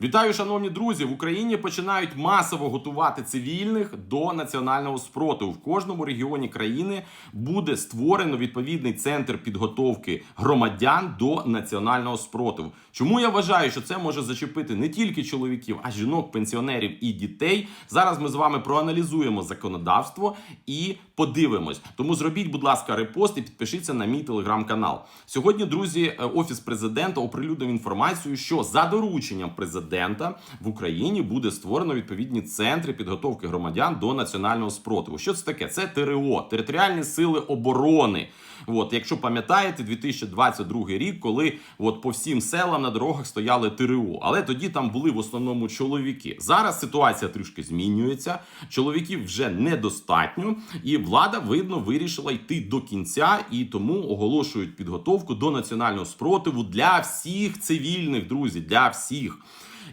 Вітаю, шановні друзі! В Україні починають масово готувати цивільних до національного спротиву. В кожному регіоні країни буде створено відповідний центр підготовки громадян до національного спротиву. Чому я вважаю, що це може зачепити не тільки чоловіків, а жінок, пенсіонерів і дітей? Зараз ми з вами проаналізуємо законодавство і подивимось. Тому зробіть, будь ласка, репост і підпишіться на мій телеграм-канал. Сьогодні, друзі, е, офіс президента оприлюднив інформацію, що за дорученням президента в Україні буде створено відповідні центри підготовки громадян до національного спротиву. Що це таке? Це ТРО, територіальні сили оборони. От, якщо пам'ятаєте, 2022 рік, коли от по всім селам на дорогах стояли ТРО, але тоді там були в основному чоловіки. Зараз ситуація трішки змінюється. Чоловіків вже недостатньо, і влада видно вирішила йти до кінця, і тому оголошують підготовку до національного спротиву для всіх цивільних друзі, для всіх.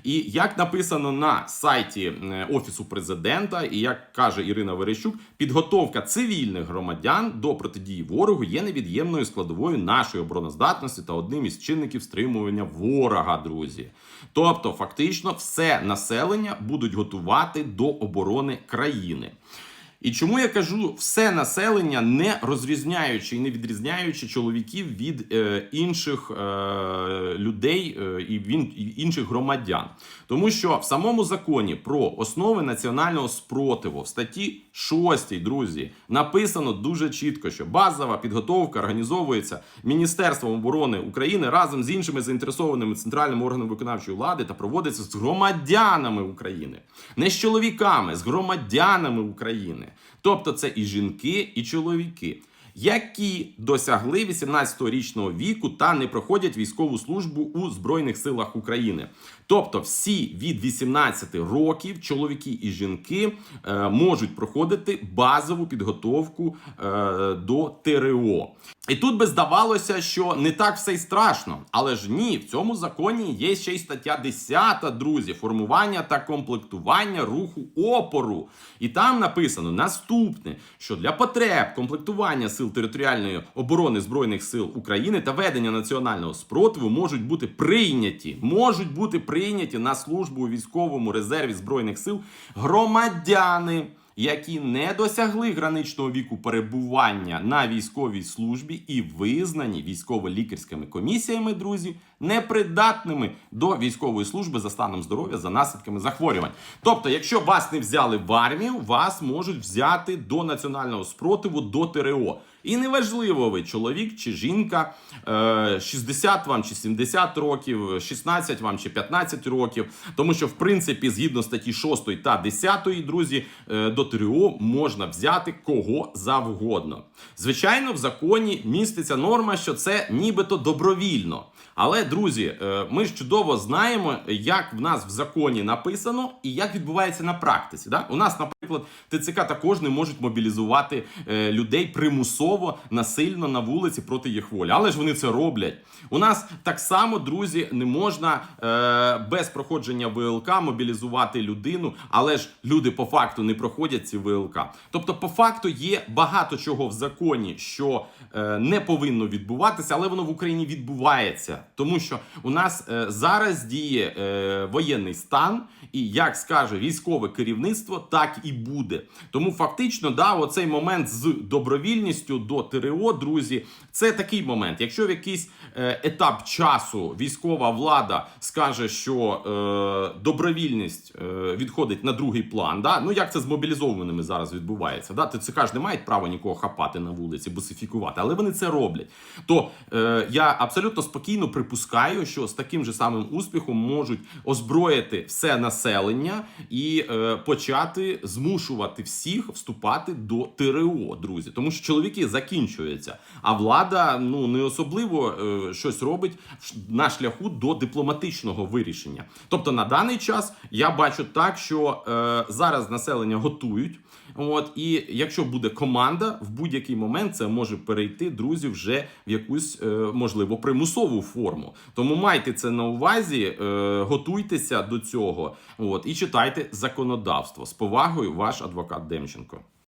І як написано на сайті е, офісу президента, і як каже Ірина Верещук, підготовка цивільних громадян до протидії ворогу є невід'ємною складовою нашої обороноздатності та одним із чинників стримування ворога, друзі. Тобто, фактично, все населення будуть готувати до оборони країни. І чому я кажу все населення, не розрізняючи і не відрізняючи чоловіків від е, інших е, людей е, і він і інших громадян, тому що в самому законі про основи національного спротиву в статті 6, друзі, написано дуже чітко, що базова підготовка організовується Міністерством оборони України разом з іншими заінтересованими центральними органами виконавчої влади та проводиться з громадянами України, не з чоловіками, з громадянами України. Тобто це і жінки, і чоловіки, які досягли 18-річного віку та не проходять військову службу у Збройних силах України. Тобто, всі від 18 років чоловіки і жінки е, можуть проходити базову підготовку е, до ТРО. І тут би здавалося, що не так все й страшно. Але ж ні, в цьому законі є ще й стаття 10, друзі, формування та комплектування руху опору. І там написано наступне: що для потреб комплектування сил територіальної оборони Збройних сил України та ведення національного спротиву можуть бути прийняті, можуть бути прийняті на службу у військовому резерві Збройних сил громадяни які не досягли граничного віку перебування на військовій службі і визнані військово-лікарськими комісіями, друзі, непридатними до військової служби за станом здоров'я за наслідками захворювань. Тобто, якщо вас не взяли в армію, вас можуть взяти до національного спротиву до ТРО. І неважливо, ви чоловік чи жінка, е, 60 вам чи 70 років, 16 вам чи 15 років. Тому що, в принципі, згідно статті 6 та 10, друзі, е, до ТРО можна взяти кого завгодно. Звичайно, в законі міститься норма, що це нібито добровільно. Але, друзі, е, ми ж чудово знаємо, як в нас в законі написано і як відбувається на практиці. Да? У нас, наприклад, ТЦК також не можуть мобілізувати е, людей примусово насильно на вулиці проти їх волі. Але ж вони це роблять. У нас так само, друзі, не можна е, без проходження ВЛК мобілізувати людину, але ж люди по факту не проходять ці ВЛК. Тобто, по факту є багато чого в законі, що е, не повинно відбуватися, але воно в Україні відбувається. Тому що у нас е, зараз діє е, воєнний стан, і як скаже військове керівництво, так і буде. Тому фактично, да, оцей момент з добровільністю до ТРО, друзі, це такий момент. Якщо в якийсь е, етап часу військова влада скаже, що е, добровільність е, відходить на другий план, да, ну як це з мобілізованими зараз відбувається, да, ТЦК ж не мають права нікого хапати на вулиці, бусифікувати, але вони це роблять. То е, я абсолютно спокійно припускаю, що з таким же самим успіхом можуть озброїти все населення і е, почати змушувати всіх вступати до ТРО, друзі, тому що чоловіки закінчуються, а влада ну не особливо е, щось робить на шляху до дипломатичного вирішення. Тобто на даний час я бачу так, що е, зараз населення готують. От і якщо буде команда, в будь-який момент це може перейти друзі вже в якусь е, можливо примусову форму. Тому майте це на увазі, е, готуйтеся до цього. От і читайте законодавство з повагою, ваш адвокат Демченко.